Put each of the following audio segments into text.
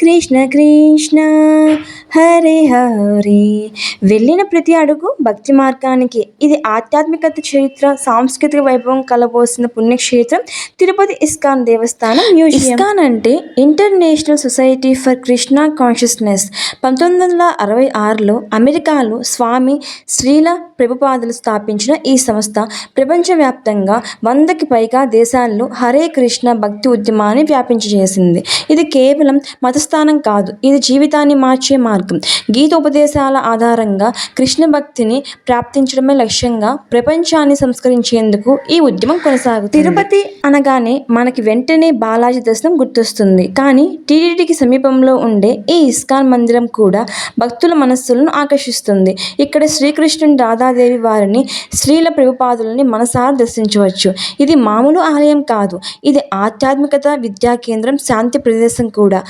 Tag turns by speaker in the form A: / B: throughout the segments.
A: కృష్ణ కృష్ణ హరే హరే. వెళ్ళిన ప్రతి అడుగు భక్తి మార్గానికి. ఇది ఆధ్యాత్మికత చరిత్ర సాంస్కృతిక వైభవం కలబోసిన పుణ్యక్షేత్రం తిరుపతి ఇస్కాన్ దేవస్థానం మ్యూజియం. ఇస్కాన్ అంటే international society for Krishna consciousness. పంతొమ్మిది వందల అరవై ఆరులో అమెరికాలో స్వామి శ్రీల ప్రభుపాదులు స్థాపించిన ఈ సంస్థ ప్రపంచవ్యాప్తంగా వందకి పైగా దేశాల్లో హరే కృష్ణ భక్తి ఉద్యమాన్ని వ్యాపించజేసింది ఇది కేవలం మత మతస్థానం కాదు. ఇది జీవితాన్ని మార్చే మార్గం. గీతోపదేశాల ఆధారంగా కృష్ణ భక్తిని ప్రాప్తించడమే లక్ష్యంగా ప్రపంచాన్ని సంస్కరించేందుకు ఈ ఉద్యమం కొనసాగుతుంది. తిరుపతి అనగానే మనకి వెంటనే బాలాజీ దర్శనం గుర్తొస్తుంది. కానీ టీటీడీకి సమీపంలో ఉండే ఈ ఇస్కాన్ మందిరం కూడా భక్తుల మనస్సులను ఆకర్షిస్తుంది. ఇక్కడ శ్రీకృష్ణుని రాధాదేవి వారిని స్త్రీల ప్రభుపాదులని మనసారా దర్శించవచ్చు. ఇది మామూలు ఆలయం కాదు. ఇది ఆధ్యాత్మికత విద్యా కేంద్రం శాంతి ప్రదేశం కూడా.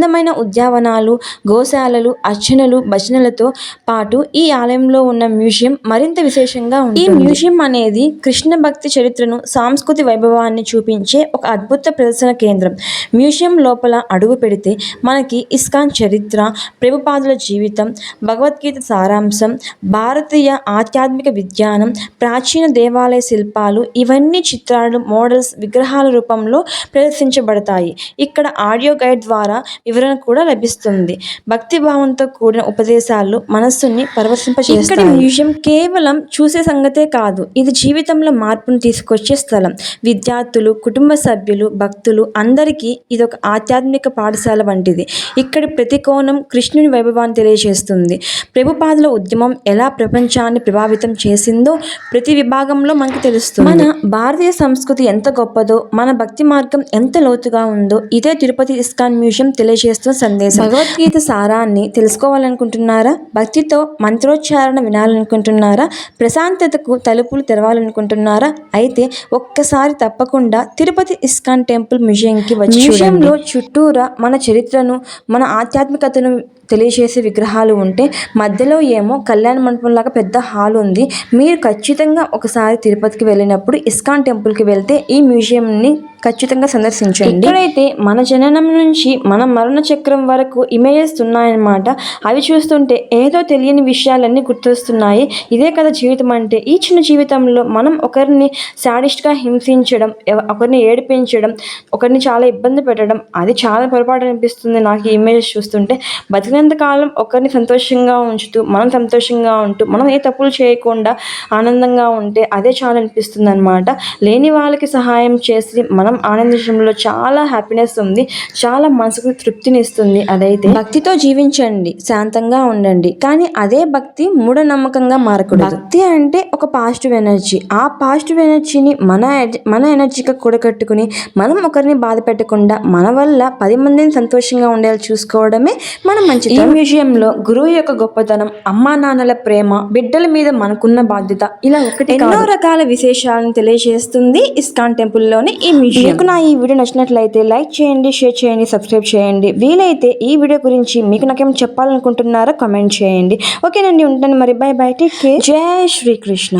A: అందమైన ఉద్యానవనాలు గోశాలలు అర్చనలు భజనలతో పాటు ఈ ఆలయంలో ఉన్న మ్యూజియం మరింత విశేషంగా ఉంటుంది. ఈ మ్యూజియం అనేది కృష్ణ భక్తి చరిత్రను సాంస్కృతిక వైభవాన్ని చూపించే ఒక అద్భుత ప్రదర్శన కేంద్రం. మ్యూజియం లోపల అడుగు పెడితే మనకి ఇస్కాన్ చరిత్ర ప్రభుపాదుల జీవితం భగవద్గీత సారాంశం భారతీయ ఆధ్యాత్మిక విజ్ఞానం ప్రాచీన దేవాలయ శిల్పాలు ఇవన్నీ చిత్రాలు మోడల్స్ విగ్రహాల రూపంలో ప్రదర్శించబడతాయి. ఇక్కడ ఆడియో గైడ్ ద్వారా వివరణ కూడా లభిస్తుంది. భక్తి భావంతో కూడిన ఉపదేశాలు మనస్సుని పరవశింపజేస్తాయి. ఇక్కడ మ్యూజియం కేవలం చూసే సంగతే కాదు. ఇది జీవితంలో మార్పును తీసుకొచ్చే స్థలం. విద్యార్థులు కుటుంబ సభ్యులు భక్తులు అందరికీ ఇది ఒక ఆధ్యాత్మిక పాఠశాల వంటిది. ఇక్కడి ప్రతి కోణం కృష్ణుని వైభవాన్ని తెలియజేస్తుంది. ప్రభుపాదుల ఉద్యమం ఎలా ప్రపంచాన్ని ప్రభావితం చేసిందో ప్రతి విభాగంలో మనకు తెలుస్తుంది. మన భారతీయ సంస్కృతి ఎంత గొప్పదో మన భక్తి మార్గం ఎంత లోతుగా ఉందో ఇదే తిరుపతి ఇస్కాన్ మ్యూజియం తెలియజేస్తున్న సందేశం. భగవద్గీత సారాన్ని తెలుసుకోవాలనుకుంటున్నారా? భక్తితో మంత్రోచ్చారణ వినాలనుకుంటున్నారా? ప్రశాంతతకు తలుపులు తెరవాలనుకుంటున్నారా? అయితే ఒక్కసారి తప్పకుండా తిరుపతి ఇస్కాన్ టెంపుల్ మ్యూజియంకి వచ్చి మ్యూజియంలో చుట్టూరా మన చరిత్రను మన ఆధ్యాత్మికతను తెలియజేసే విగ్రహాలు ఉంటే మధ్యలో ఏమో కళ్యాణ మండపం లాగా పెద్ద హాల్ ఉంది. మీరు ఖచ్చితంగా ఒకసారి తిరుపతికి వెళ్ళినప్పుడు ఇస్కాన్ టెంపుల్కి వెళ్తే ఈ మ్యూజియంని ఖచ్చితంగా సందర్శించండి. ఇక్కడైతే మన జననం నుంచి మన మరణ చక్రం వరకు ఇమేజెస్ ఉన్నాయన్నమాట అవి చూస్తుంటే ఏదో తెలియని విషయాలన్నీ గుర్తొస్తున్నాయి. ఇదే కదా జీవితం అంటే ఈ చిన్న జీవితంలో మనం ఒకరిని శాడిస్ట్గా హింసించడం ఒకరిని ఏడిపించడం ఒకరిని చాలా ఇబ్బంది పెట్టడం అది చాలా పొరపాటు అనిపిస్తుంది నాకు ఈ ఇమేజెస్ చూస్తుంటే. బతికినంత కాలం ఒకరిని సంతోషంగా ఉంచుతూ మనం సంతోషంగా ఉంటూ మనం ఏ తప్పులు చేయకుండా ఆనందంగా ఉంటే అదే చాలా అనిపిస్తుంది అనమాట లేని వాళ్ళకి సహాయం చేసి మనం ఆనందించడంలో చాలా హ్యాపీనెస్ ఉంది. చాలా మనసుకు తృప్తి ఇస్తుంది అదైతే భక్తితో జీవించండి. శాంతంగా ఉండండి. కానీ అదే భక్తి మూఢనమ్మకంగా మారకూడదు. భక్తి అంటే ఒక పాజిటివ్ ఎనర్జీ. ఆ పాజిటివ్ ఎనర్జీని మన మన ఎనర్జీగా కూడగట్టుకుని మనం ఒకరిని బాధ పెట్టకుండా మన వల్ల పది మందిని సంతోషంగా ఉండేలా చూసుకోవడమే మన మంచి ఈ మ్యూజియంలో గురువు యొక్క గొప్పతనం అమ్మా నాన్నల ప్రేమ బిడ్డల మీద మనకున్న బాధ్యత ఇలా ఒకటి ఎన్నో రకాల విశేషాలను తెలియజేస్తుంది ఇస్కాన్ టెంపుల్లోని ఈ మ్యూజియం. మీకు నా ఈ వీడియో నచ్చినట్లయితే లైక్ చేయండి షేర్ చేయండి సబ్స్క్రైబ్ చేయండి. వీలైతే ఈ వీడియో గురించి మీకు నాకేం చెప్పాలనుకుంటున్నారో కామెంట్ చేయండి. ఓకేనండి ఉంటాను మరి. బై బాయ్ టేక్ కేర్ జై శ్రీకృష్ణ.